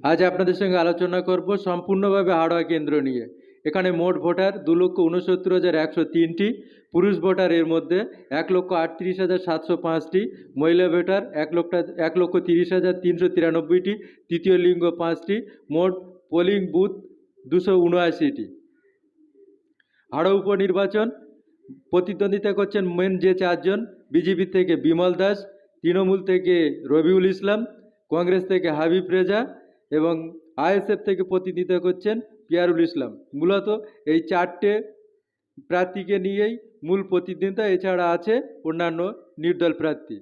আজ আপনাদের সঙ্গে আলোচনা করব সম্পূর্ণভাবে হাড়োয়া কেন্দ্র নিয়ে। এখানে মোট ভোটার দু লক্ষ উনসত্তর হাজার একশো তিনটি, পুরুষ ভোটার এর মধ্যে এক লক্ষ আটত্রিশ হাজার সাতশো পাঁচটি, মহিলা ভোটার এক লক্ষ এক লক্ষ তিরিশ হাজার তিনশো তিরানব্বইটি, তৃতীয় লিঙ্গ পাঁচটি, মোট পোলিং বুথ দুশো উনআশিটি। হাড়ো উপনির্বাচন প্রতিদ্বন্দ্বিতা করছেন মেন যে চারজন, বিজেপি থেকে বিমল দাস, তৃণমূল থেকে রবিউল ইসলাম, কংগ্রেস থেকে হাবিব রেজা এবং আইএসএফ থেকে প্রতিনিধিত্ব করছেন পিয়ারুল ইসলাম। মূলত এই চারটে প্রার্থীকে নিয়েই মূল প্রতিদ্বন্দ্বিতা, এছাড়া আছে অন্যান্য নির্দল প্রার্থী।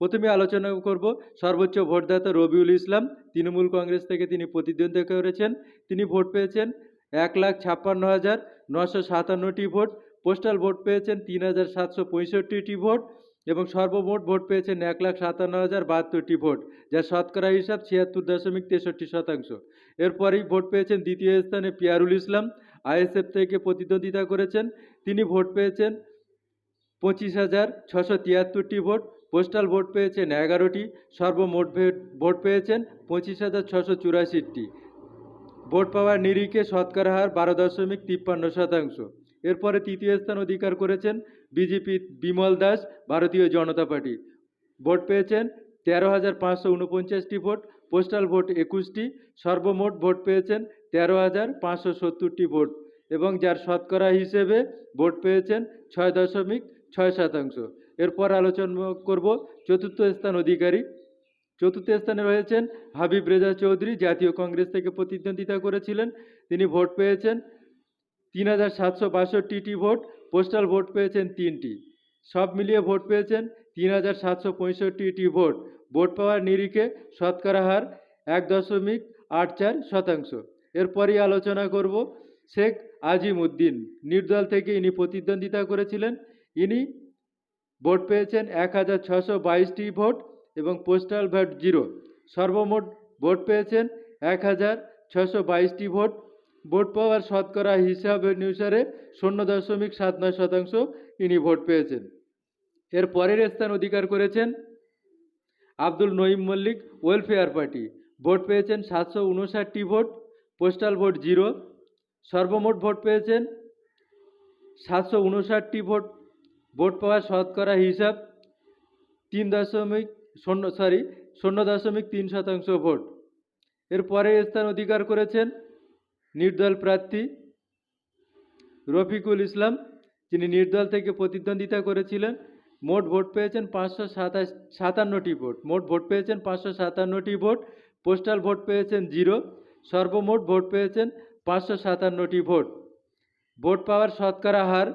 প্রথমে আলোচনা করব সর্বোচ্চ ভোটদাতা রবিউল ইসলাম। তৃণমূল কংগ্রেস থেকে তিনি প্রতিদ্বন্দ্বিতা করেছেন। তিনি ভোট পেয়েছেন এক লাখ ছাপ্পান্ন হাজার নশো সাতান্নটি ভোট। পোস্টাল ভোট পেয়েছেন তিন হাজার সাতশো পঁয়ষট্টিটি ভোট। এবং সর্বমোট ভোট পেয়েছেন এক লাখ সাতান্ন হাজার বাহাত্তরটি ভোট যার শতকরা হিসাব ছিয়াত্তর দশমিক তেষট্টি শতাংশ। এরপরেই ভোট পেয়েছেন দ্বিতীয় স্থানে পিয়ারুল ইসলাম, আইএসএফ থেকে প্রতিদ্বন্দ্বিতা করেছেন, তিনি ভোট পেয়েছেন পঁচিশ হাজার ছশো তিয়াত্তরটি ভোট, পোস্টাল ভোট পেয়েছেন এগারোটি, সর্বমোট ভোট পেয়েছেন পঁচিশ হাজার ছশো চুরাশিটি। ভোট পাওয়ার নিরিখে শতকরা হার বারো দশমিক তিপ্পান্ন শতাংশ। এরপরে তৃতীয় স্থান অধিকার করেছেন বিজেপি বিমল দাস, ভারতীয় জনতা পার্টি। ভোট পেয়েছেন তেরো হাজার পাঁচশো উনপঞ্চাশটি ভোট, পোস্টাল ভোট একুশটি, সর্বমোট ভোট পেয়েছেন তেরো হাজার পাঁচশো সত্তরটি ভোট এবং যার শতকরা হিসেবে ভোট পেয়েছেন ছয় দশমিক ছয় শতাংশ। এরপর আলোচনা করব চতুর্থ স্থান অধিকারী। চতুর্থ স্থানে রয়েছেন হাবিব রেজা চৌধুরী, জাতীয় কংগ্রেস থেকে প্রতিদ্বন্দ্বিতা করেছিলেন। তিনি ভোট পেয়েছেন তিন হাজার সাতশো বাষট্টিটি ভোট পোস্টাল ভোট পেয়েছেন তিনটি। সব মিলিয়ে ভোট পেয়েছেন তিন হাজার সাতশো পঁয়ষট্টিটি ভোট। ভোট পাওয়ার নিরিখে শতকরা হার এক দশমিক আট চার শতাংশ। এরপরই আলোচনা করব শেখ আজিম উদ্দিন নির্দল থেকে ইনি প্রতিদ্বন্দ্বিতা করেছিলেন। ইনি ভোট পেয়েছেন এক হাজার ছশো বাইশটি ভোট এবং পোস্টাল ভোট জিরো সর্বমোট ভোট পেয়েছেন এক হাজার ছশো বাইশটি ভোট। ভোট পাওয়ার শতকরা হিসাব অনুসারে শূন্য দশমিক সাত নয় শতাংশ ইনি ভোট পেয়েছেন। এর পরের স্থান অধিকার করেছেন Abdul Naeem Mallik welfare party. Vote পেয়েছেন সাতশো উনষাটটি ভোট, পোস্টাল ভোট জিরো, সর্বমোট ভোট পেয়েছেন সাতশো উনষাটটি ভোট। ভোট পাওয়ার শতকরা হিসাব তিন দশমিক শূন্য, সরি, শূন্য দশমিক তিন শতাংশ ভোট। এর পরে স্থান অধিকার করেছেন নির্দল প্রার্থী রফিকুল ইসলাম, যিনি নির্দল থেকে প্রতিদ্বন্দ্বিতা করেছিলেন, মোট ভোট পেয়েছেন পাঁচশো সাতাশ, সাতান্নটি ভোট। মোট ভোট পেয়েছেন পাঁচশো সাতান্নটি ভোট, পোস্টাল ভোট পেয়েছেন জিরো, সর্বমোট ভোট পেয়েছেন পাঁচশো সাতান্নটি ভোট। ভোট পাওয়ার শতকরা হার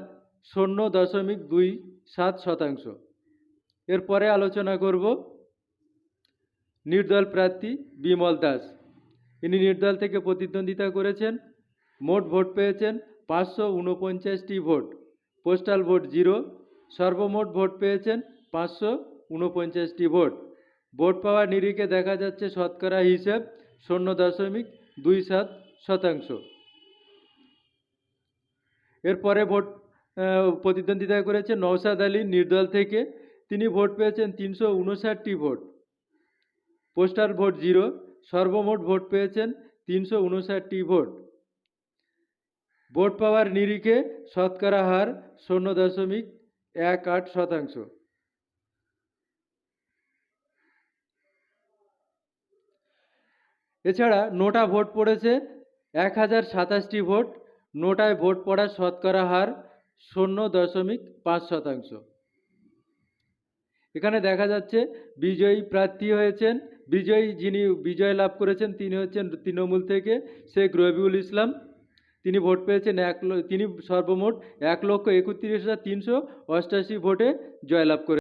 শূন্য দশমিক দুই সাত শতাংশ। এরপরে আলোচনা করব নির্দল প্রার্থী বিমল দাস। ইনি নির্দল থেকে প্রতিদ্বন্দ্বিতা করেছেন, মোট ভোট পেয়েছেন পাঁচশো উনপঞ্চাশটি ভোট, পোস্টাল ভোট জিরো, সর্বমোট ভোট পেয়েছেন পাঁচশো উনপঞ্চাশটি ভোট। ভোট পাওয়ার নিরিখে দেখা যাচ্ছে শতকরা হিসেব শূন্য দশমিক দুই সাত শতাংশ। এরপরে ভোট প্রতিদ্বন্দ্বিতা করেছে নওশাদ আলী নির্দল থেকে। তিনি ভোট পেয়েছেন তিনশো উনষাটটি ভোট। পোস্টাল ভোট জিরো সর্বমোট ভোট পেয়েছেন তিনশো উনষাটটি ভোট। ভোট পাওয়ার নিরিখে শতকরা হার শূন্য দশমিক এক আট শতাংশ। এছাড়া নোটা ভোট পড়েছে এক হাজার সাতাশটি ভোট, নোটায় ভোট পড়ার শতকরা হার শূন্য দশমিক পাঁচ শতাংশ। এখানে দেখা যাচ্ছে বিজয়ী প্রার্থী হয়েছেন বিজয়ী যিনি বিজয় লাভ করেছেন, তিনি হচ্ছেন তৃণমূল থেকে শেখ রবিউল ইসলাম। তিনি ভোট পেয়েছেন এক তিনি সর্বমোট এক লক্ষ একত্রিশ হাজার তিনশো অষ্টাশি ভোটে জয়লাভ করে